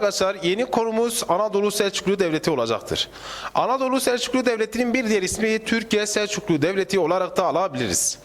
arkadaşlar yeni konumuz Anadolu Selçuklu Devleti olacaktır. Anadolu Selçuklu Devleti'nin bir diğer ismi Türkiye Selçuklu Devleti olarak da alabiliriz.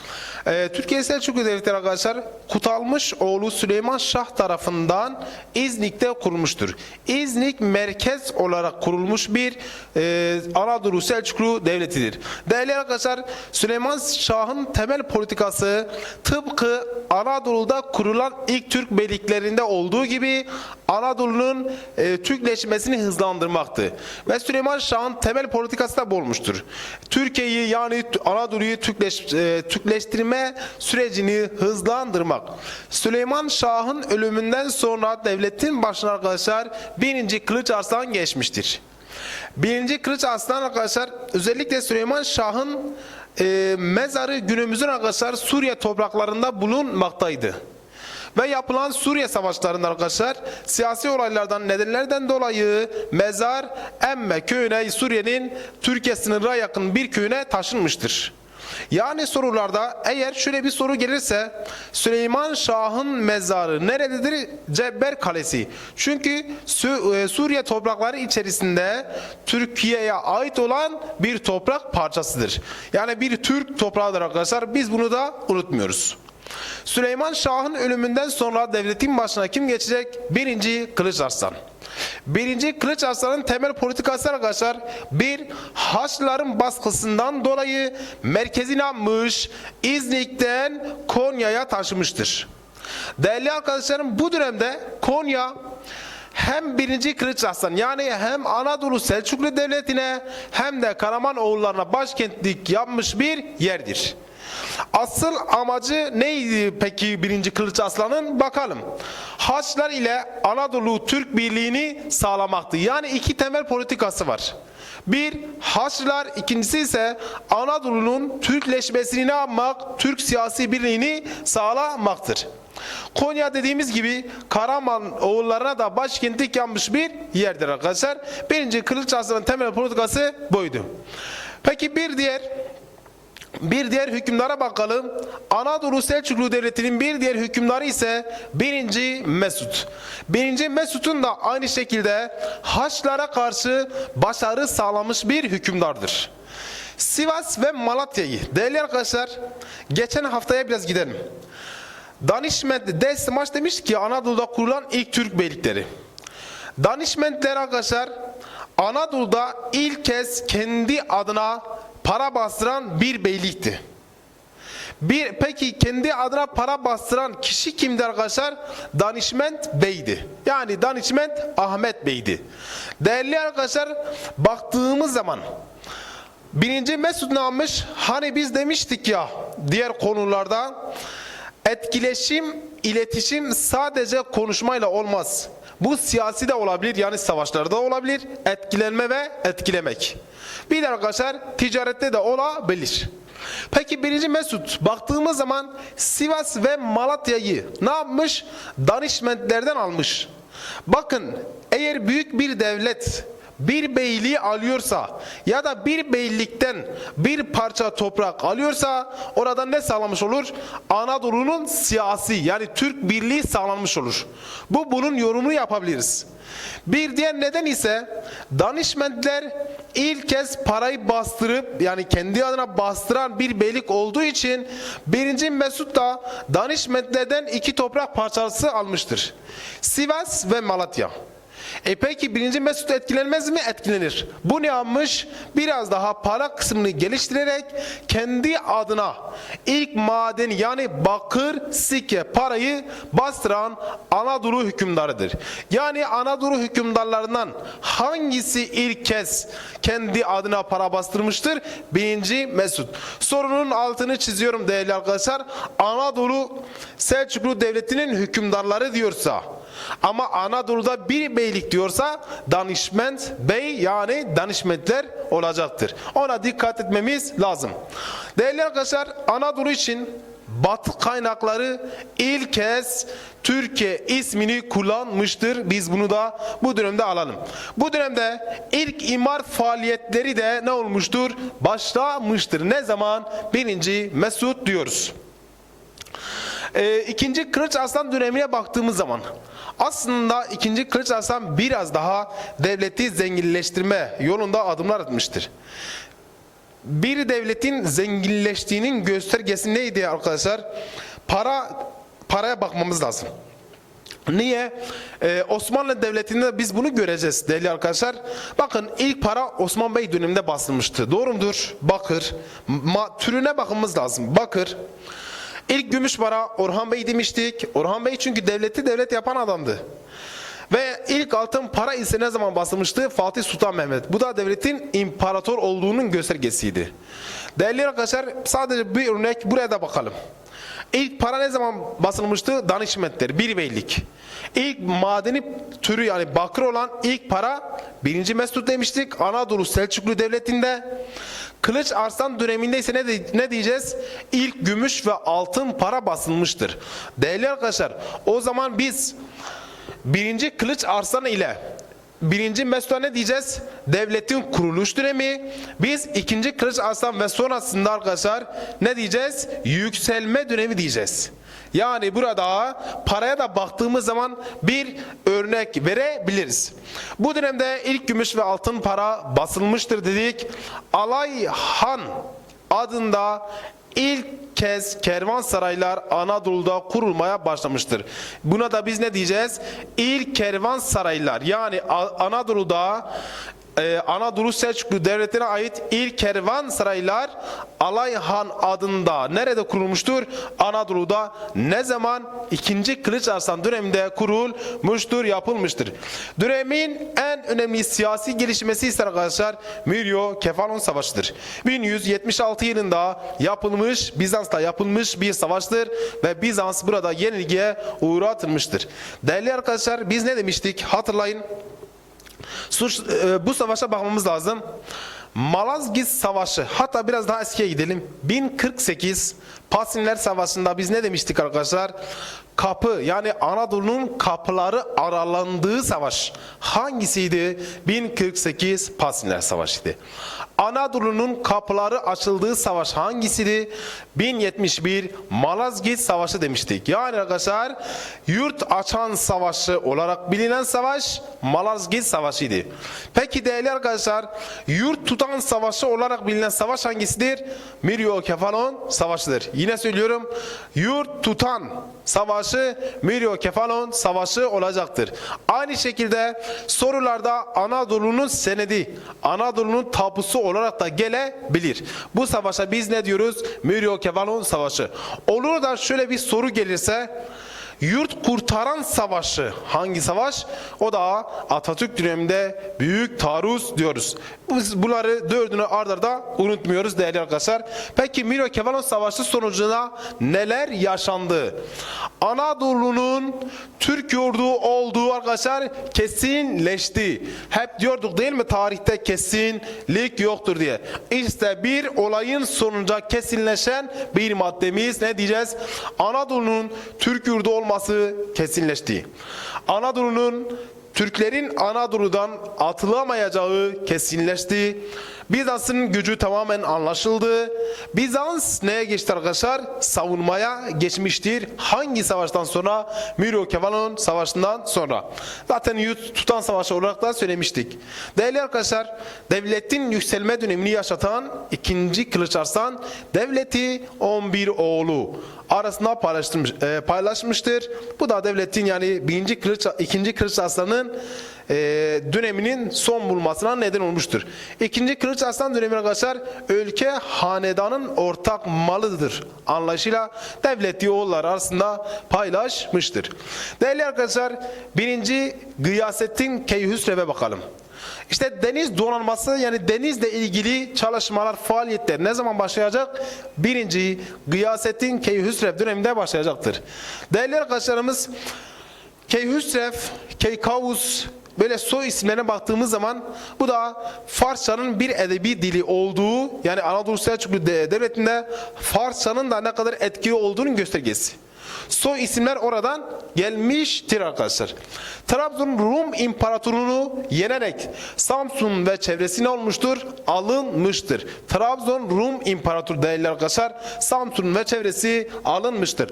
Ee, Türkiye Selçuklu Devleti arkadaşlar Kutalmış oğlu Süleyman Şah tarafından İznik'te kurulmuştur. İznik merkez olarak kurulmuş bir e, Anadolu Selçuklu Devleti'dir. Değerli arkadaşlar Süleyman Şah'ın temel politikası tıpkı Anadolu'da kurulan ilk Türk beyliklerinde olduğu gibi Anadolu'nun e, Türkleşmesini hızlandırmaktı. Ve Süleyman Şah'ın temel politikası da bu olmuştur. Türkiye'yi yani Anadolu'yu Türkleş, e, Türkleştirme sürecini hızlandırmak. Süleyman Şah'ın ölümünden sonra devletin başına arkadaşlar birinci Kılıç Arslan geçmiştir. Birinci Kılıç Arslan arkadaşlar özellikle Süleyman Şah'ın e, mezarı günümüzün arkadaşlar Suriye topraklarında bulunmaktaydı. Ve yapılan Suriye savaşlarında arkadaşlar siyasi olaylardan nedenlerden dolayı mezar Emme köyüne Suriye'nin Türkiye sınırına yakın bir köyüne taşınmıştır. Yani sorularda eğer şöyle bir soru gelirse Süleyman Şah'ın mezarı nerededir? Cebber Kalesi. Çünkü e, Suriye toprakları içerisinde Türkiye'ye ait olan bir toprak parçasıdır. Yani bir Türk toprağıdır arkadaşlar. Biz bunu da unutmuyoruz. Süleyman Şah'ın ölümünden sonra devletin başına kim geçecek? Birinci Kılıç Arslan. Birinci Kılıç Arslan'ın temel politikası arkadaşlar bir Haçlıların baskısından dolayı merkezini almış İznik'ten Konya'ya taşımıştır. Değerli arkadaşlarım bu dönemde Konya hem 1. Kılıç Arslan yani hem Anadolu Selçuklu Devleti'ne hem de Karaman oğullarına başkentlik yapmış bir yerdir. Asıl amacı neydi peki 1. Kılıç Aslan'ın? Bakalım. Haçlar ile Anadolu Türk birliğini sağlamaktı. Yani iki temel politikası var. Bir, Haçlılar, ikincisi ise Anadolu'nun Türkleşmesini ne yapmak? Türk siyasi birliğini sağlamaktır. Konya dediğimiz gibi Karaman oğullarına da başkentlik yapmış bir yerdir arkadaşlar. Birinci Kılıç Aslan'ın temel politikası buydu. Peki bir diğer bir diğer hükümdara bakalım. Anadolu Selçuklu Devleti'nin bir diğer hükümdarı ise 1. Mesut. 1. Mesut'un da aynı şekilde Haçlara karşı başarı sağlamış bir hükümdardır. Sivas ve Malatya'yı değerli arkadaşlar geçen haftaya biraz gidelim. Danişment Desmaş demiş ki Anadolu'da kurulan ilk Türk beylikleri. Danişmentler arkadaşlar Anadolu'da ilk kez kendi adına para bastıran bir beylikti. Bir, peki kendi adına para bastıran kişi kimdi arkadaşlar? Danişment Bey'di. Yani Danişment Ahmet Bey'di. Değerli arkadaşlar baktığımız zaman birinci Mesut ne yapmış? Hani biz demiştik ya diğer konularda etkileşim, iletişim sadece konuşmayla olmaz. Bu siyasi de olabilir yani savaşlarda olabilir. Etkilenme ve etkilemek. Bir de arkadaşlar ticarette de olabilir. Peki birinci Mesut baktığımız zaman Sivas ve Malatya'yı ne yapmış? Danışmentlerden almış. Bakın eğer büyük bir devlet bir beyliği alıyorsa ya da bir beylikten bir parça toprak alıyorsa orada ne sağlamış olur? Anadolu'nun siyasi yani Türk birliği sağlanmış olur. Bu bunun yorumunu yapabiliriz. Bir diğer neden ise danışmentler ilk kez parayı bastırıp yani kendi adına bastıran bir beylik olduğu için birinci Mesut da danışmentlerden iki toprak parçası almıştır. Sivas ve Malatya. E peki birinci Mesut etkilenmez mi? Etkilenir. Bu ne yapmış? Biraz daha para kısmını geliştirerek kendi adına ilk maden yani bakır, sikke parayı bastıran Anadolu hükümdarıdır. Yani Anadolu hükümdarlarından hangisi ilk kez kendi adına para bastırmıştır? Birinci Mesut. Sorunun altını çiziyorum değerli arkadaşlar. Anadolu Selçuklu Devleti'nin hükümdarları diyorsa ama Anadolu'da bir beylik diyorsa danışment bey yani danışmentler olacaktır. Ona dikkat etmemiz lazım. Değerli arkadaşlar Anadolu için Batı kaynakları ilk kez Türkiye ismini kullanmıştır. Biz bunu da bu dönemde alalım. Bu dönemde ilk imar faaliyetleri de ne olmuştur? Başlamıştır. Ne zaman? Birinci Mesut diyoruz. Ee, ikinci Kılıç Arslan dönemine baktığımız zaman Aslında 2. Kılıç Arslan biraz daha devleti zenginleştirme yolunda adımlar atmıştır. Bir devletin zenginleştiğinin göstergesi neydi arkadaşlar? Para paraya bakmamız lazım. Niye? Ee, Osmanlı Devleti'nde biz bunu göreceğiz değerli arkadaşlar. Bakın ilk para Osman Bey döneminde basılmıştı. Doğru mudur? Bakır. Ma- türüne bakmamız lazım. Bakır. İlk gümüş para Orhan Bey demiştik. Orhan Bey çünkü devleti devlet yapan adamdı. Ve ilk altın para ise ne zaman basılmıştı? Fatih Sultan Mehmet. Bu da devletin imparator olduğunun göstergesiydi. Değerli arkadaşlar sadece bir örnek buraya da bakalım. İlk para ne zaman basılmıştı? Danişmentler, bir beylik. İlk madeni türü yani bakır olan ilk para 1. Mesut demiştik. Anadolu Selçuklu Devleti'nde. Kılıç Arslan döneminde ise ne, ne diyeceğiz? İlk gümüş ve altın para basılmıştır. Değerli arkadaşlar o zaman biz birinci Kılıç Arslan ile birinci Mesut'a ne diyeceğiz? Devletin kuruluş dönemi. Biz ikinci Kılıç Arslan ve sonrasında arkadaşlar ne diyeceğiz? Yükselme dönemi diyeceğiz. Yani burada paraya da baktığımız zaman bir örnek verebiliriz. Bu dönemde ilk gümüş ve altın para basılmıştır dedik. Alay Han adında ilk kez kervansaraylar Anadolu'da kurulmaya başlamıştır. Buna da biz ne diyeceğiz? İlk kervansaraylar yani Anadolu'da e, Anadolu Selçuklu Devleti'ne ait ilk kervansaraylar Alayhan adında nerede kurulmuştur? Anadolu'da ne zaman? 2. Kılıç Arslan döneminde kurulmuştur, yapılmıştır. Dönemin en önemli siyasi gelişmesi ise arkadaşlar Müryo Kefalon Savaşı'dır. 1176 yılında yapılmış, Bizans'ta yapılmış bir savaştır ve Bizans burada yenilgiye uğratılmıştır. Değerli arkadaşlar biz ne demiştik? Hatırlayın. Suç, e, bu savaşa bakmamız lazım. Malazgirt Savaşı hatta biraz daha eskiye gidelim. 1048 Pasinler Savaşı'nda biz ne demiştik arkadaşlar? Kapı yani Anadolu'nun kapıları aralandığı savaş hangisiydi? 1048 Pasinler Savaşı'ydı. Anadolu'nun kapıları açıldığı savaş hangisiydi? 1071 Malazgirt Savaşı demiştik. Yani arkadaşlar yurt açan savaşı olarak bilinen savaş Malazgirt Savaşı'ydı. Peki değerli arkadaşlar yurt tutan savaşı olarak bilinen savaş hangisidir? Miryokefalon Savaşı'dır. Yine söylüyorum yurt tutan savaşı Miryokefalon Savaşı olacaktır. Aynı şekilde sorularda Anadolu'nun senedi, Anadolu'nun tapusu olarak da gelebilir. Bu savaşa biz ne diyoruz? Miryokefalon Savaşı. Olur da şöyle bir soru gelirse Yurt kurtaran savaşı hangi savaş? O da Atatürk döneminde büyük taarruz diyoruz. Biz bunları dördünü ard arda unutmuyoruz değerli arkadaşlar. Peki Miro Kevalon Savaşı sonucunda neler yaşandı? Anadolu'nun Türk yurdu olduğu arkadaşlar kesinleşti. Hep diyorduk değil mi tarihte kesinlik yoktur diye. İşte bir olayın sonunda kesinleşen bir maddemiz ne diyeceğiz? Anadolu'nun Türk yurdu olması kesinleşti. Anadolu'nun Türklerin Anadolu'dan atılamayacağı kesinleşti. Bizans'ın gücü tamamen anlaşıldı. Bizans neye geçti arkadaşlar? Savunmaya geçmiştir. Hangi savaştan sonra? Miro Kevalon savaşından sonra. Zaten tutan savaşı olarak da söylemiştik. Değerli arkadaşlar, devletin yükselme dönemini yaşatan 2. Kılıç Arslan devleti 11 oğlu arasında paylaştırmış, e, paylaşmıştır. Bu da devletin yani 1. Kılıç, 2. Kılıç Arslan'ın e, döneminin son bulmasına neden olmuştur. İkinci Kılıç Arslan dönemi arkadaşlar ülke hanedanın ortak malıdır. Anlayışıyla devleti oğullar arasında paylaşmıştır. Değerli arkadaşlar birinci Gıyasettin Keyhüsrev'e bakalım. İşte deniz donanması yani denizle ilgili çalışmalar, faaliyetler ne zaman başlayacak? Birinci Gıyasettin Keyhüsrev döneminde başlayacaktır. Değerli arkadaşlarımız Keyhüsrev, Keykavus böyle soy isimlerine baktığımız zaman bu da Farsçanın bir edebi dili olduğu yani Anadolu Selçuklu de- Devleti'nde Farsçanın da ne kadar etkili olduğunun göstergesi. Soy isimler oradan gelmiştir arkadaşlar. Trabzon Rum İmparatorluğunu yenerek Samsun ve çevresi ne olmuştur? Alınmıştır. Trabzon Rum İmparatorluğu değerli arkadaşlar Samsun ve çevresi alınmıştır.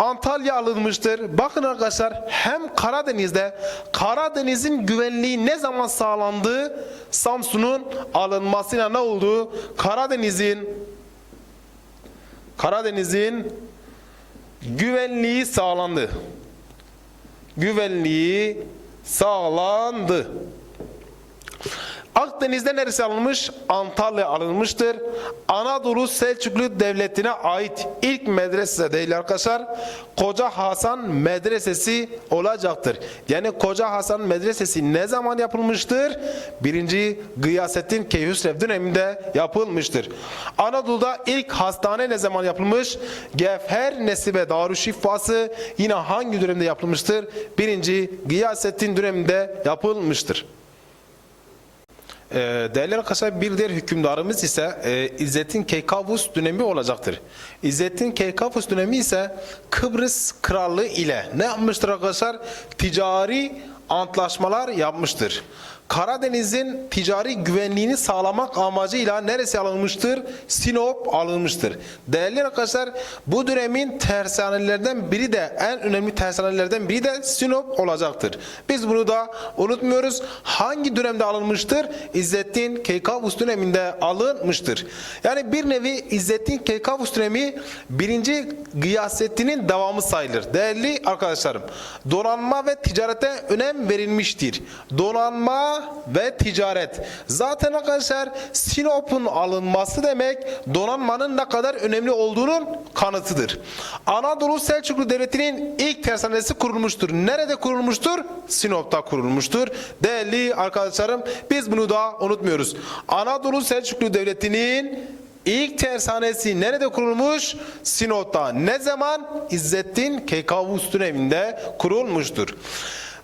Antalya alınmıştır. Bakın arkadaşlar hem Karadeniz'de Karadeniz'in güvenliği ne zaman sağlandı? Samsun'un alınmasıyla ne oldu? Karadeniz'in Karadeniz'in güvenliği sağlandı. Güvenliği sağlandı. Akdeniz'de neresi alınmış? Antalya alınmıştır. Anadolu Selçuklu Devleti'ne ait ilk medrese değil arkadaşlar. Koca Hasan Medresesi olacaktır. Yani Koca Hasan Medresesi ne zaman yapılmıştır? Birinci Gıyasettin Keyhüsrev döneminde yapılmıştır. Anadolu'da ilk hastane ne zaman yapılmış? Gevher Nesibe Darüşşifası yine hangi dönemde yapılmıştır? Birinci Gıyasettin döneminde yapılmıştır. Ee, Değerli arkadaşlar bir diğer hükümdarımız ise e, İzzettin Keykavus dönemi olacaktır. İzzettin Keykavus dönemi ise Kıbrıs Krallığı ile ne yapmıştır arkadaşlar? Ticari antlaşmalar yapmıştır. Karadeniz'in ticari güvenliğini sağlamak amacıyla neresi alınmıştır? Sinop alınmıştır. Değerli arkadaşlar bu dönemin tersanelerden biri de en önemli tersanelerden biri de Sinop olacaktır. Biz bunu da unutmuyoruz. Hangi dönemde alınmıştır? İzzettin Keykavus döneminde alınmıştır. Yani bir nevi İzzettin Keykavus dönemi birinci Gıyasettin'in devamı sayılır. Değerli arkadaşlarım donanma ve ticarete önem verilmiştir. Donanma ve ticaret. Zaten arkadaşlar Sinop'un alınması demek donanmanın ne kadar önemli olduğunun kanıtıdır. Anadolu Selçuklu Devleti'nin ilk tersanesi kurulmuştur. Nerede kurulmuştur? Sinop'ta kurulmuştur. Değerli arkadaşlarım biz bunu da unutmuyoruz. Anadolu Selçuklu Devleti'nin ilk tersanesi nerede kurulmuş? Sinop'ta. Ne zaman? İzzettin Keykavus döneminde kurulmuştur.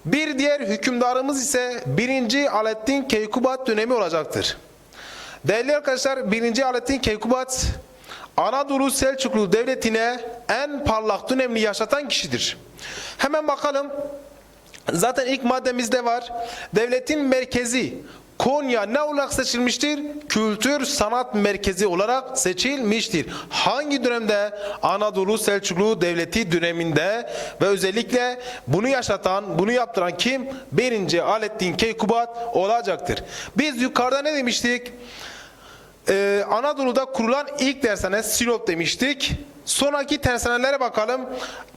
Bir diğer hükümdarımız ise 1. Alettin Keykubat dönemi olacaktır. Değerli arkadaşlar 1. Alettin Keykubat Anadolu Selçuklu Devleti'ne en parlak dönemini yaşatan kişidir. Hemen bakalım. Zaten ilk maddemizde var. Devletin merkezi Konya ne olarak seçilmiştir? Kültür sanat merkezi olarak seçilmiştir. Hangi dönemde? Anadolu Selçuklu Devleti döneminde ve özellikle bunu yaşatan, bunu yaptıran kim? Birinci Alettin Keykubat olacaktır. Biz yukarıda ne demiştik? Ee, Anadolu'da kurulan ilk tershane Sinop demiştik. Sonraki tersanelere bakalım.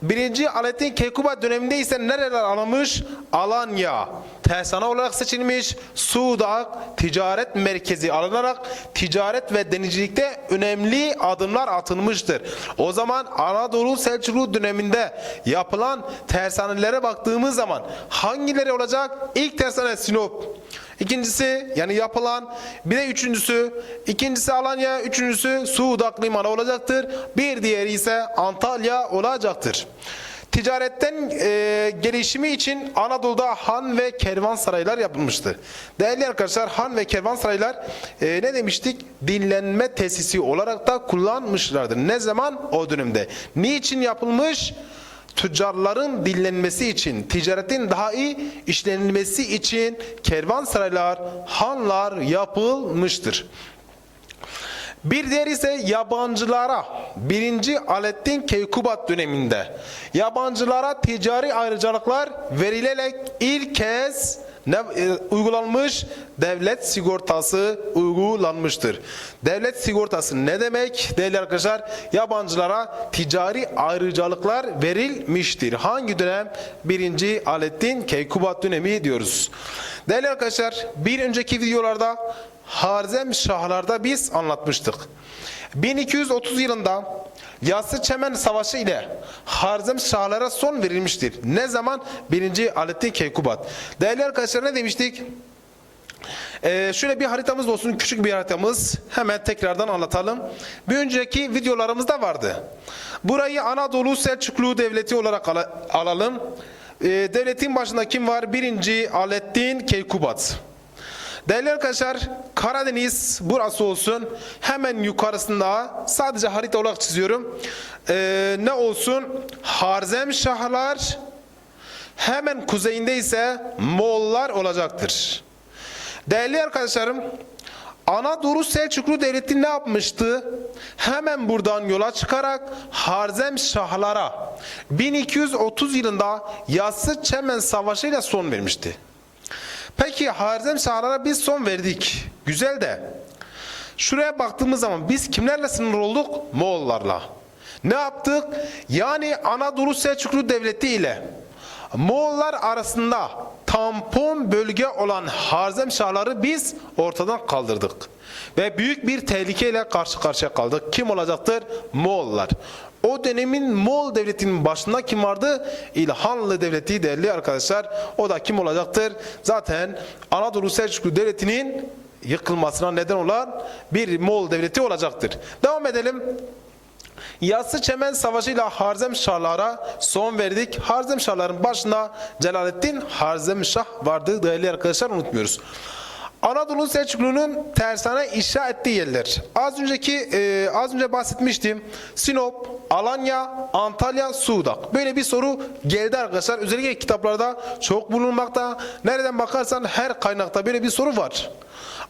Birinci Alettin Keykubat döneminde ise nereler alınmış? Alanya tersane olarak seçilmiş. Sudak ticaret merkezi alınarak ticaret ve denizcilikte önemli adımlar atılmıştır. O zaman Anadolu Selçuklu döneminde yapılan tersanelere baktığımız zaman hangileri olacak? İlk tersane Sinop. İkincisi yani yapılan bir de üçüncüsü ikincisi Alanya üçüncüsü Sudak limanı olacaktır. Bir diğeri ise Antalya olacaktır. Ticaretten e, gelişimi için Anadolu'da han ve kervansaraylar yapılmıştır. Değerli arkadaşlar han ve kervansaraylar e, ne demiştik? Dinlenme tesisi olarak da kullanmışlardır. Ne zaman? O dönemde. Niçin yapılmış? Tüccarların dinlenmesi için, ticaretin daha iyi işlenilmesi için kervansaraylar, hanlar yapılmıştır. Bir diğer ise yabancılara, birinci Alettin Keykubat döneminde yabancılara ticari ayrıcalıklar verilerek ilk kez ne, e, uygulanmış devlet sigortası uygulanmıştır. Devlet sigortası ne demek? Değerli arkadaşlar yabancılara ticari ayrıcalıklar verilmiştir. Hangi dönem? Birinci Alettin Keykubat dönemi diyoruz. Değerli arkadaşlar bir önceki videolarda Harzem Şahlar'da biz anlatmıştık. 1230 yılında Yassı Çemen Savaşı ile Harzem Şahlara son verilmiştir. Ne zaman? 1. Alettin Keykubat. Değerli arkadaşlar ne demiştik? Ee, şöyle bir haritamız olsun, küçük bir haritamız. Hemen tekrardan anlatalım. Bir önceki videolarımızda vardı. Burayı Anadolu Selçuklu Devleti olarak al- alalım. Ee, devletin başında kim var? Birinci Alettin Keykubat. Değerli arkadaşlar Karadeniz burası olsun. Hemen yukarısında sadece harita olarak çiziyorum. Ee, ne olsun? Harzem Şahlar. Hemen kuzeyinde ise Moğollar olacaktır. Değerli arkadaşlarım Anadolu Selçuklu Devleti ne yapmıştı? Hemen buradan yola çıkarak Harzem Şahlara 1230 yılında Yassı Çemen Savaşı ile son vermişti. Peki Harzem Şahlar'a biz son verdik. Güzel de şuraya baktığımız zaman biz kimlerle sınır olduk? Moğollarla. Ne yaptık? Yani Anadolu Selçuklu Devleti ile Moğollar arasında tampon bölge olan Harzem Şahları biz ortadan kaldırdık. Ve büyük bir tehlikeyle karşı karşıya kaldık. Kim olacaktır? Moğollar. O dönemin Moğol devletinin başında kim vardı? İlhanlı devleti değerli arkadaşlar. O da kim olacaktır? Zaten Anadolu Selçuklu devletinin yıkılmasına neden olan bir Moğol devleti olacaktır. Devam edelim. Yassı Çemen Savaşı ile Harzem Şahlara son verdik. Harzem Şahların başında Celaleddin Harzem Şah vardı değerli arkadaşlar unutmuyoruz. Anadolu Selçuklu'nun tersane inşa ettiği yerler. Az önceki e, az önce bahsetmiştim. Sinop, Alanya, Antalya, Suğdak. Böyle bir soru geldi arkadaşlar. Özellikle kitaplarda çok bulunmakta. Nereden bakarsan her kaynakta böyle bir soru var.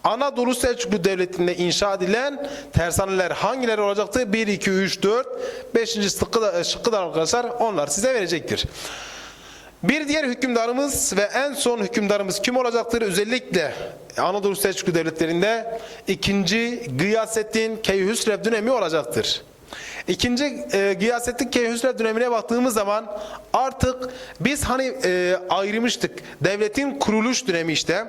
Anadolu Selçuklu Devleti'nde inşa edilen tersaneler hangileri olacaktı? 1, 2, 3, 4, 5. şıkkı da, şıkkı da arkadaşlar onlar size verecektir. Bir diğer hükümdarımız ve en son hükümdarımız kim olacaktır? Özellikle Anadolu Selçuklu Devletleri'nde ikinci Gıyasettin Keyhüsrev dönemi olacaktır. İkinci e, Gıyasettin Keyhüsrev dönemine baktığımız zaman artık biz hani e, ayrılmıştık. Devletin kuruluş dönemi işte.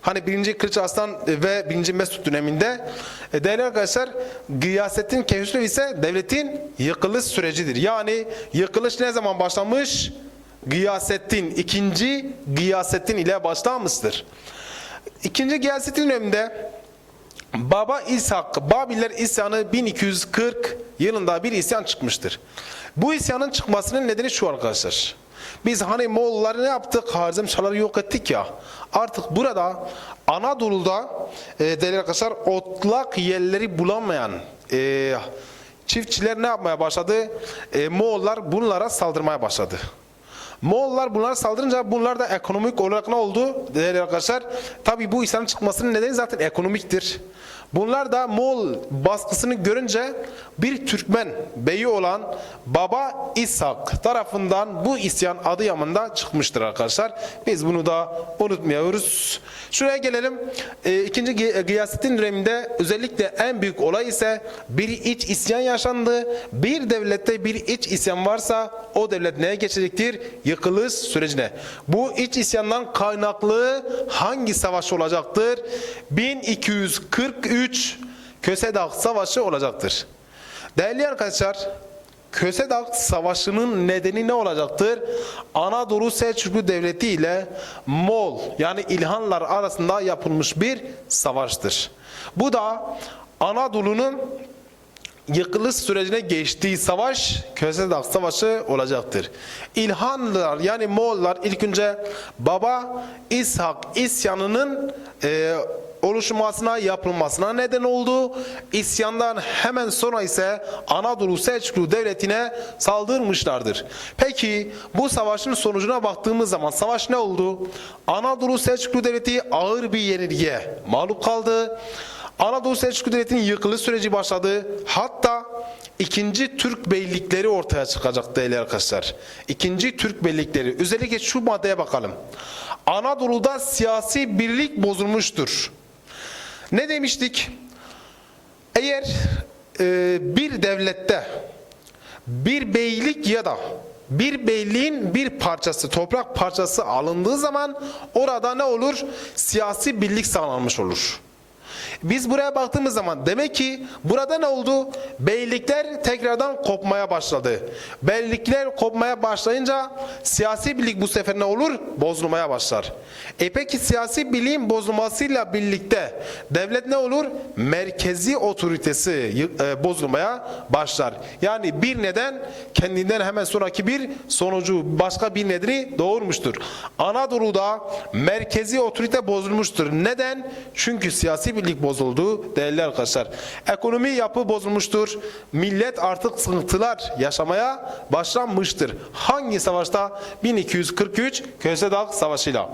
Hani 1. Kılıç Arslan ve 1. Mesut döneminde e, değerli arkadaşlar Gıyasettin Keyhüsrev ise devletin yıkılış sürecidir. Yani yıkılış ne zaman başlamış? Gıyasettin, ikinci Gıyasettin ile başlamıştır. İkinci Gıyasettin döneminde Baba İshak, Babiller isyanı 1240 yılında bir isyan çıkmıştır. Bu isyanın çıkmasının nedeni şu arkadaşlar. Biz hani Moğolları ne yaptık? Harzem Şahları yok ettik ya. Artık burada Anadolu'da e, değerli arkadaşlar otlak yerleri bulamayan e, çiftçiler ne yapmaya başladı? E, Moğollar bunlara saldırmaya başladı. Moğollar bunlara saldırınca bunlar da ekonomik olarak ne oldu? Değerli arkadaşlar tabi bu isyanın çıkmasının nedeni zaten ekonomiktir. Bunlar da Moğol baskısını görünce bir Türkmen beyi olan Baba İshak tarafından bu isyan Adıyaman'da çıkmıştır arkadaşlar. Biz bunu da unutmuyoruz. Şuraya gelelim. E, ikinci Gı- Gıyasettin döneminde özellikle en büyük olay ise bir iç isyan yaşandı. Bir devlette bir iç isyan varsa o devlet neye geçecektir? Yıkılış sürecine. Bu iç isyandan kaynaklı hangi savaş olacaktır? 1243 Kösedağ Savaşı olacaktır. Değerli arkadaşlar, Kösedağ Savaşı'nın nedeni ne olacaktır? Anadolu Selçuklu Devleti ile Moğol yani İlhanlar arasında yapılmış bir savaştır. Bu da Anadolu'nun yıkılış sürecine geçtiği savaş Kösedağ Savaşı olacaktır. İlhanlılar yani Moğollar ilk önce Baba İshak isyanının e, oluşmasına yapılmasına neden oldu. İsyandan hemen sonra ise Anadolu Selçuklu Devleti'ne saldırmışlardır. Peki bu savaşın sonucuna baktığımız zaman savaş ne oldu? Anadolu Selçuklu Devleti ağır bir yenilgiye mağlup kaldı. Anadolu Selçuklu Devleti'nin yıkılış süreci başladı. Hatta ikinci Türk beylikleri ortaya çıkacak değerli arkadaşlar. İkinci Türk beylikleri. Özellikle şu maddeye bakalım. Anadolu'da siyasi birlik bozulmuştur. Ne demiştik? Eğer e, bir devlette bir beylik ya da bir beyliğin bir parçası, toprak parçası alındığı zaman orada ne olur? Siyasi birlik sağlanmış olur. Biz buraya baktığımız zaman demek ki burada ne oldu? Beylikler tekrardan kopmaya başladı. Beylikler kopmaya başlayınca siyasi birlik bu sefer ne olur? Bozulmaya başlar. E peki siyasi birliğin bozulmasıyla birlikte devlet ne olur? Merkezi otoritesi e, bozulmaya başlar. Yani bir neden kendinden hemen sonraki bir sonucu başka bir nedeni doğurmuştur. Anadolu'da merkezi otorite bozulmuştur. Neden? Çünkü siyasi birlik bozuldu değerli arkadaşlar. Ekonomi yapı bozulmuştur. Millet artık sıkıntılar yaşamaya başlanmıştır. Hangi savaşta? 1243 Köse Dağ Savaşı'yla.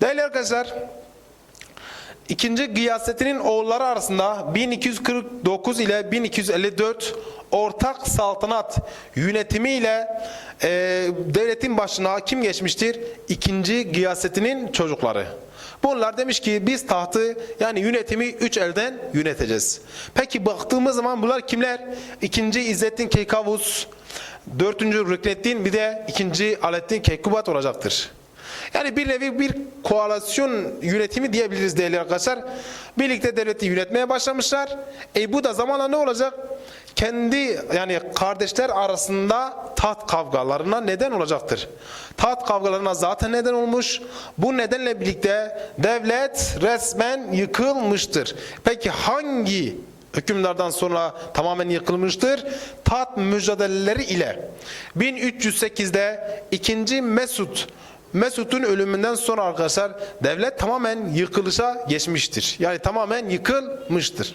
Değerli arkadaşlar İkinci Gıyasettin'in oğulları arasında 1249 ile 1254 ortak saltanat yönetimiyle e, devletin başına kim geçmiştir? İkinci Gıyasettin'in çocukları. Bunlar demiş ki biz tahtı yani yönetimi üç elden yöneteceğiz. Peki baktığımız zaman bunlar kimler? İkinci İzzettin Keykavus, dördüncü Rükneddin bir de ikinci Alettin Keykubat olacaktır. Yani bir nevi bir koalisyon yönetimi diyebiliriz değerli arkadaşlar. Birlikte devleti yönetmeye başlamışlar. E bu da zamanla ne olacak? Kendi yani kardeşler arasında taht kavgalarına neden olacaktır. Taht kavgalarına zaten neden olmuş. Bu nedenle birlikte devlet resmen yıkılmıştır. Peki hangi hükümlerden sonra tamamen yıkılmıştır. Taht mücadeleleri ile 1308'de 2. Mesut Mesut'un ölümünden sonra arkadaşlar devlet tamamen yıkılışa geçmiştir. Yani tamamen yıkılmıştır.